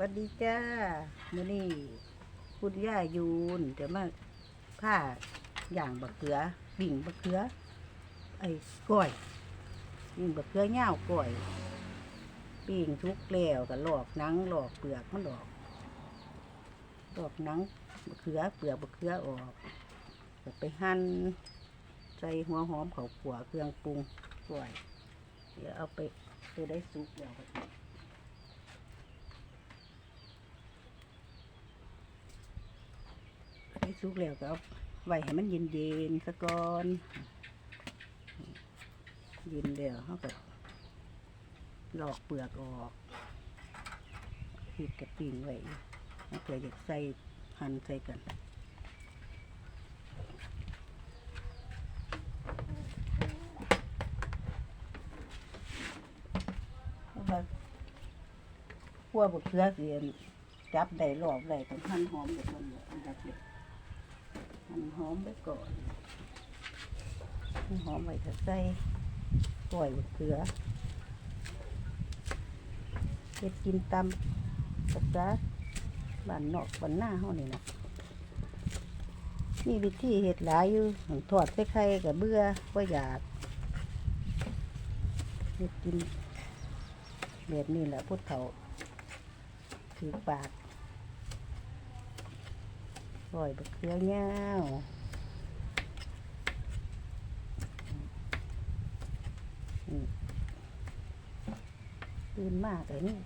วัสดีจ้ามื่อนี้คุณย่ายูนจะมาผ้าอย่างบักเขือบิ่งบักเขือ ไอ้ก้อยบิ่งบักเขือเง่าก้อยปิ้งทุกแล้วก็ลอกหนังหลอกเปลือกมันออกหลอกหนังบักเขือเปลือกบักเขือออกไปหั่นใส่หัวหอมเขาขัวเครื่องปรุงก้อยเดี๋ยวเอาไปตัวได้สุกแล้วก็ ให้ สุกแล้วก็เอาไว้ให้มันเย็นเย็นซะก่อนเย็นแล้วเขาก็หลอกเปลือกออกขีดกับปิ่งไว้ถ้าเกิดอยากใส่หั่นใส่กันขั้วบกเขือเสียนจับได้รอบได้ต้องหั่นหอมไปก่อนเลยอันดับเดียว หั่นหอมไว้ก่อนหันหอมไว้ถ้าใส่ปล่อยเกลือเฮ็ดกินตามภาษาบ้านนอกบ้านหน้าเฮานี่นะมีวิธีเฮ็ดหลายอยู่หันทอดใส่ไข่กับเบื่อบ่อยากเฮ็ดกินแบบนี้แหละพุทธเฒ่าถือปาก ล่อยบะเขือเงาวอืมตื่นมากเลยนี่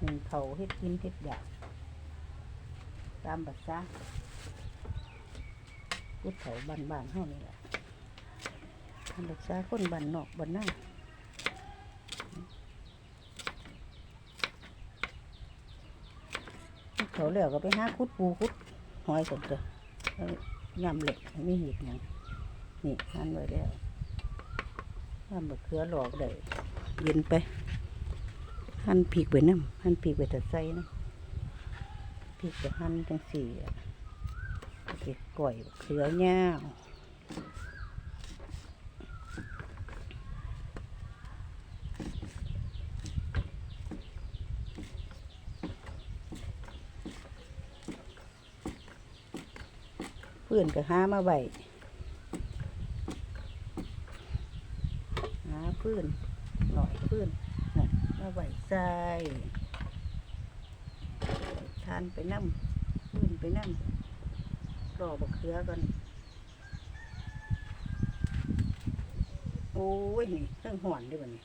หนึ่งเขาเฮ็ดกินเฮ็ดอยากตามบัตรซาพุทธเขาบ้านบ้านๆเฮานี่แหละทำบัตรซาคนบ้านนอกบ้านหน้าเขาแล้วก็ไปหาคุดปูคุด ห้อยสดเลยยำเหล็กมีหีบอย่างนี่นั่นไว้แล้วยำบะเขือหลอกได้เย็นไปหั่นผีกไว้น้ำหั่นผีกไว้แต่ใส่น้ำพริกจะหั่นจังสี่อะก็บก่อยเขือย่า เพื่อนก็หามาไว้หาเพื่อนหน่อยเพื่อนน่ะมาไว้ใส่ทานไปนั่เพื่อนไปนั่งรอบักเขือก่อนโอ้ยนี่เครื่องห่อนด้วยบัดนี้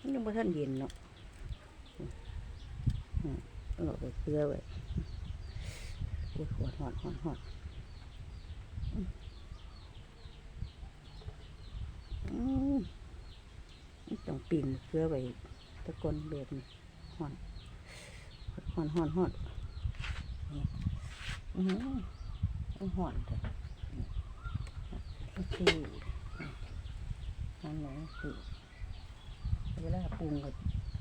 มันยังบ่ทันเย็นเนาะอืมเอารอบักเขือไว้ โอ้ยหอนหอนหอนหอนอืมอืมมันต้องปีนเกลือไว้ตะกนแบบนี้หอนหอนหอนหอนอือหือหอนจ้ะโอเคอันไหนสิเวลาปรุงก็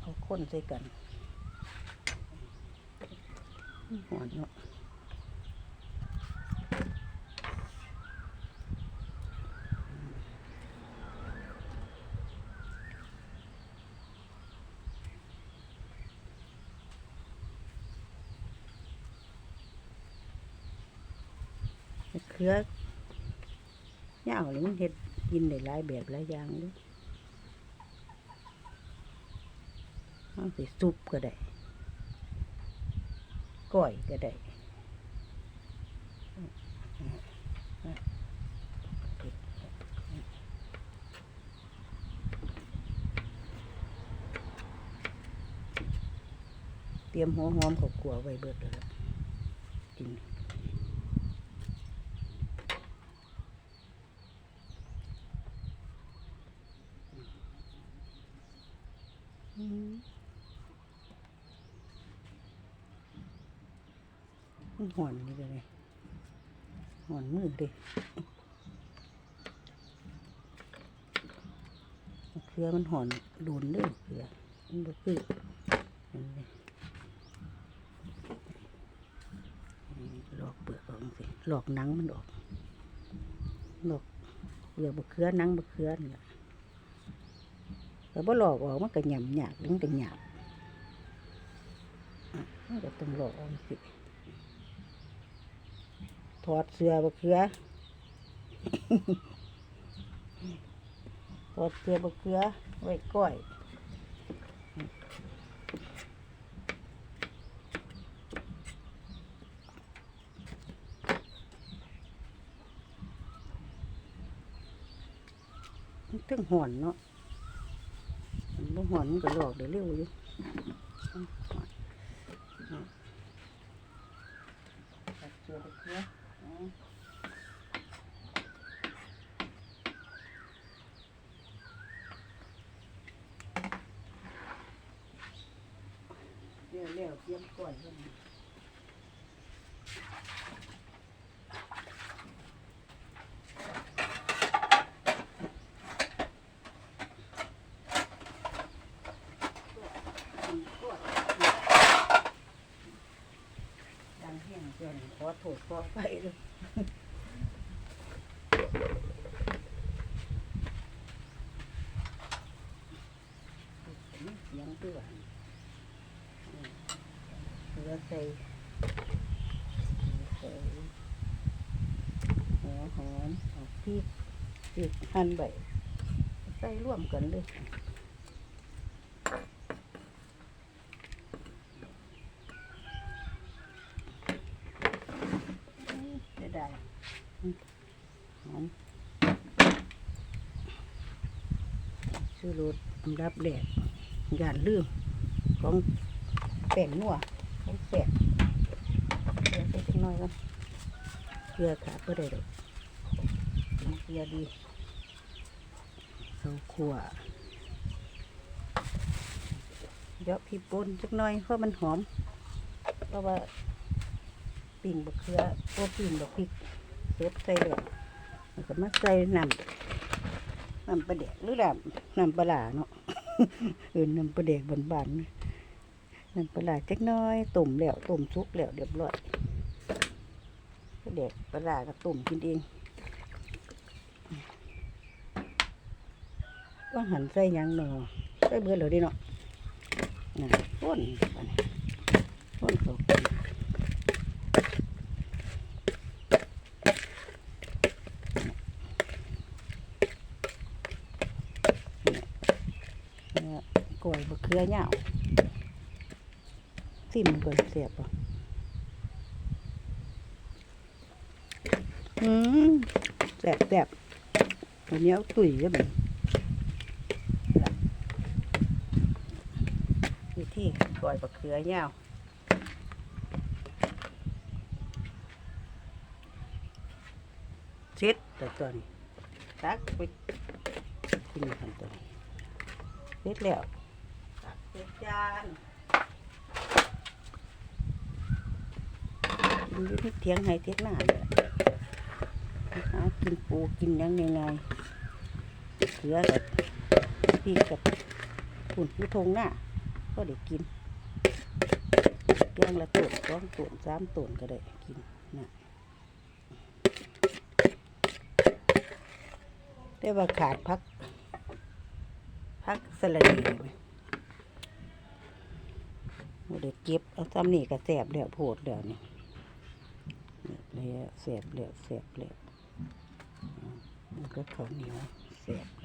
เอาข้นใส่กันหอนเนาะ เครือเน่าวนี่มันเห็ดกินได้หลายแบบหลายอย่างเลยมันสิซุปก็ได้ก้อยก็ได้เตรียมหัวหอมเขากลัวไว้เบิดแล้วกิน อื มันหอนนี่เลยหอนมือดิเครือมันหอนโดนเด้อเครือมันบ่คือเห็นไหมหลอกเปลือกออกสิหลอกนังมันออกหลอกเปลือกบะเขือนังบะเขือนี่แหละ แต่บ่หลอกออกมันก็หยำหยาบมันก็หยาบมันก็ต้องหลอกเอาสิถอดเสื้อบักเขือถอดเสื้อบักเขือไว้ก้อยถึงหอนเนาะ หอนก็หลอกเดี๋ยวเร็วอยู่เชือกไปเร็วเร็วเตรียมก่อยกัน ดังแห้งจนขอ โทษขอไปเลยเสียงเตือนเสือใส่ใส่หัวหอมเอาพริกพริกหั่นใบใส่ร่วมกันเลย จะได้อืมหอม ซื้อรสอันดับแรกย่านลืมของแป้งนัวของแสบเกลือใส่จักหน่อยกันเกลือขาดก็ได้ดอกเกลือดีเขาขั่วเยอะพริกป่นจักหน่อยเพราะมันหอม เพราะว่าปิ่งบะเขือพวกปิ่งบะพริกเสร็จใส่แล้วแล้วก็มาใส่น้ำ น้ำปลาแดกหรือน้ำน้ำปลาเนาะเออน้ำปลาแดกบานๆน้ำปลาร้าจักน้อยต้มแล้วต้มสุกแล้วเรียบร้อยปลาแดกปลาร้าก็ต้มกินเองว่าหันใส่ยังเนาะใส่เบื่อเลยดิเนาะน่ะข้นอันนี้ข้นเขากัน เนี่ยกล้วย บะเขือเหยาวซิมก่อนเสียบป่อืมแสบแสบตัวเนี้ยวตุ๋ยก็แบบวิธีกล้วยบะเขือเหยาวเช็ดแต่ตัวนี้ตักไปกินกันตัวนี้เสร็จแล้ว ตักใส่จานกินอยู่ที่เถียงไห้เถียงหน้าเลยหากินปูกินยังไงไงเสือกับพี่กับปุ่นผู้ทงหน้าก็ได้กินย่างละตุ่นสองตุ่นสามตุ่นก็ได้กินนะได้ว่าขาดพักพักสลัดดีไหม เดี๋ยวเก็บเอาซ้ำนี่ก็แสบแล้วโพดแล้วนี่นี่แล้วแสบแล้วแสบแล้วอืมมันก็ข้าวเหนียวแสบแล้ว